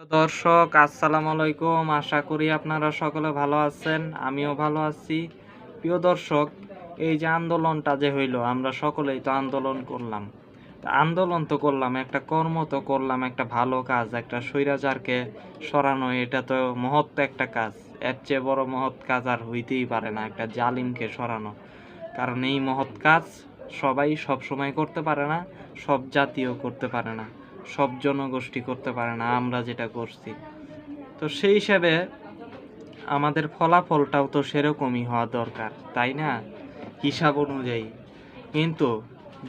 দর্শক, আসসালামু আলাইকুম। আশা করি আপনারা সকলে ভালো আছেন, আমিও ভালো আছি। প্রিয় দর্শক, এই যে আন্দোলনটা যে হইল, আমরা সকলেই তো আন্দোলন করলাম। আন্দোলন তো করলাম, একটা কর্ম তো করলাম, একটা ভালো কাজ, একটা স্বৈরাচারকে সরানো, এটা তো মহৎ একটা কাজ। এর চেয়ে বড় মহৎ কাজ আর হইতেই পারে না, একটা জালিমকে সরানো। কারণ এই মহৎ কাজ সবাই সব সময় করতে পারে না, সব জাতীয় করতে পারে না। সব জনগোষ্ঠী করতে পারে না, আমরা যেটা করছি। তো সেই হিসাবে আমাদের ফলাফলটাও তো সেরকমই হওয়া দরকার, তাই না? হিসাব অনুযায়ী। কিন্তু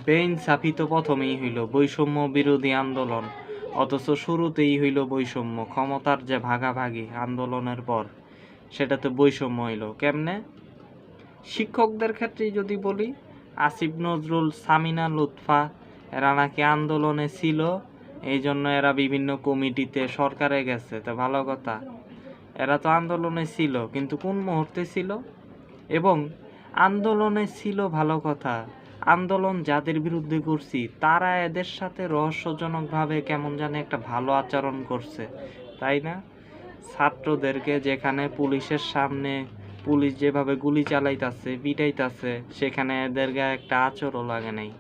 বেইনসাফি তো প্রথমেই হইল বৈষম্য বিরোধী আন্দোলন, অথচ শুরুতেই হইল বৈষম্য, ক্ষমতার যে ভাগাভাগি আন্দোলনের পর, সেটা তো বৈষম্য হইল। কেমনে? শিক্ষকদের ক্ষেত্রেই যদি বলি, আসিফ নজরুল, সামিনা লুৎফা, এরা নাকি আন্দোলনে ছিল এই জন্য এরা বিভিন্ন কমিটিতে সরকারে গেছে, তো ভালো কথা। এরা তো আন্দোলনে ছিল, কিন্তু কোন মুহূর্তে ছিল? এবং আন্দোলনে ছিল ভালো কথা, আন্দোলন যাদের বিরুদ্ধে করছি, তারা এদের সাথে রহস্যজনকভাবে কেমন জানি একটা ভালো আচরণ করছে, তাই না? ছাত্রদেরকে যেখানে পুলিশের সামনে পুলিশ যেভাবে গুলি চালাইতাছে, পিটাইতাছে, সেখানে এদের গায়ে একটা আচরও লাগে নাই।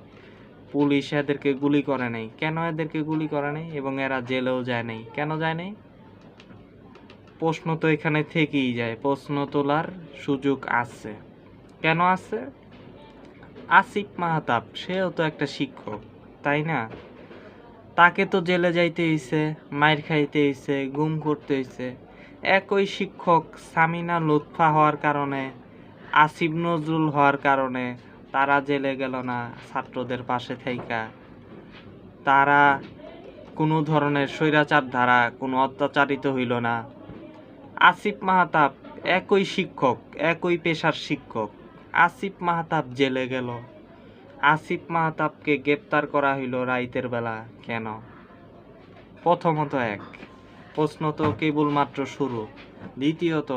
পুলিশ এদেরকে গুলি করে নাই। কেন এদেরকে গুলি করে নাই এবং এরা জেলেও যায় নাই? কেন যায় নাই? প্রশ্ন তো এখানে থেকেই যায়। প্রশ্ন তোলার সুযোগ আছে। কেন আছে? আসিফ মাহতাব, সেও তো একটা শিক্ষক, তাই না? তাকে তো জেলে যাইতে হইছে, মাইর খাইতে হইছে, গুম করতে হইছে। একই শিক্ষক সামিনা লুৎফা হওয়ার কারণে, আসিফ নজরুল হওয়ার কারণে তারা জেলে গেল না ছাত্রদের পাশে থাইকা। তারা কোনো ধরনের স্বৈরাচার ধারা কোনো অত্যাচারিত হইল না। আসিফ মাহাতাব একই শিক্ষক, একই পেশার শিক্ষক। আসিফ মাহাতাব জেলে গেল। আসিফ মাহতাবকে গ্রেপ্তার করা হইল রাইতের বেলা। কেন? প্রথমত এক, প্রশ্ন তো কেবলমাত্র শুরু। দ্বিতীয়ত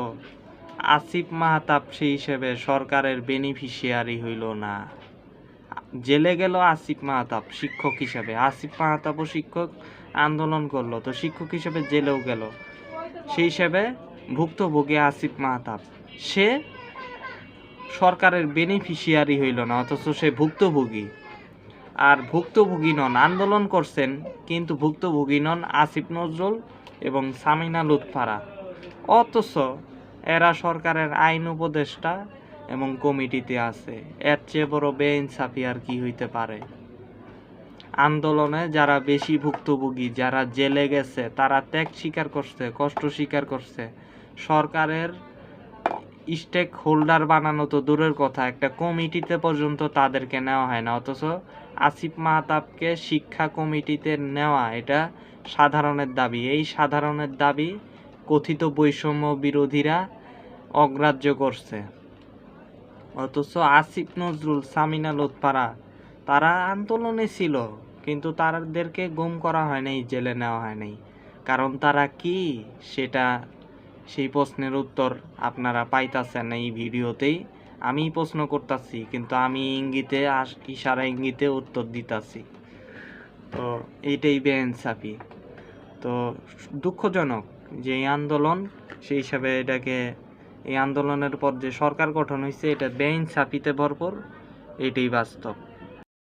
আসিফ মাহতাব সেই হিসেবে সরকারের বেনিফিশিয়ারি হইল না। জেলে গেল আসিফ মাহতাব, শিক্ষক হিসেবে। আসিফ মাহতাবও শিক্ষক আন্দোলন করল, তো শিক্ষক হিসেবে জেলেও গেল। সেই হিসেবে ভুক্তভোগী আসিফ মাহতাব। সে সরকারের বেনিফিশিয়ারি হইল না, অথচ সে ভুক্তভোগী। আর ভুক্তভোগী নন, আন্দোলন করছেন, কিন্তু ভুক্তভোগী নন আসিফ নজরুল এবং সামিনা লুৎফারা। অথচ এরা সরকারের আইন উপদেষ্টা এবং কমিটিতে আছে। এর চেয়ে বড় বেইনসাফি আর কি হইতে পারে? আন্দোলনে যারা বেশি ভুক্তভোগী, যারা জেলে গেছে, তারা ত্যাগ স্বীকার করছে, কষ্ট স্বীকার করছে। সরকারের স্টেক হোল্ডার বানানো তো দূরের কথা, একটা কমিটিতে পর্যন্ত তাদেরকে নেওয়া হয় না। অথচ আসিফ মাহতাবকে শিক্ষা কমিটিতে নেওয়া, এটা সাধারণের দাবি। এই সাধারণের দাবি কথিত বৈষম্য বিরোধীরা অগ্রাহ্য করছে। অথচ আসিফ নজরুল, সামিনা লোতপাড়া তারা আন্দোলনে ছিল, কিন্তু তাদেরকে গুম করা হয় নাই, জেলে নেওয়া হয় নাই। কারণ তারা কি? সেটা, সেই প্রশ্নের উত্তর আপনারা পাইতাছেন এই ভিডিওতেই। আমি প্রশ্ন করতেছি, কিন্তু আমি ইঙ্গিতে ইশারা ইঙ্গিতে উত্তর দিতাছি। তো, এইটাই বেইনসাফি তো, দুঃখজনক যে আন্দোলন, সেই হিসাবে এটাকে, এই আন্দোলনের পর যে সরকার গঠন হয়েছে এটা বেইনসাফিতে ভরপুর এটাই বাস্তব।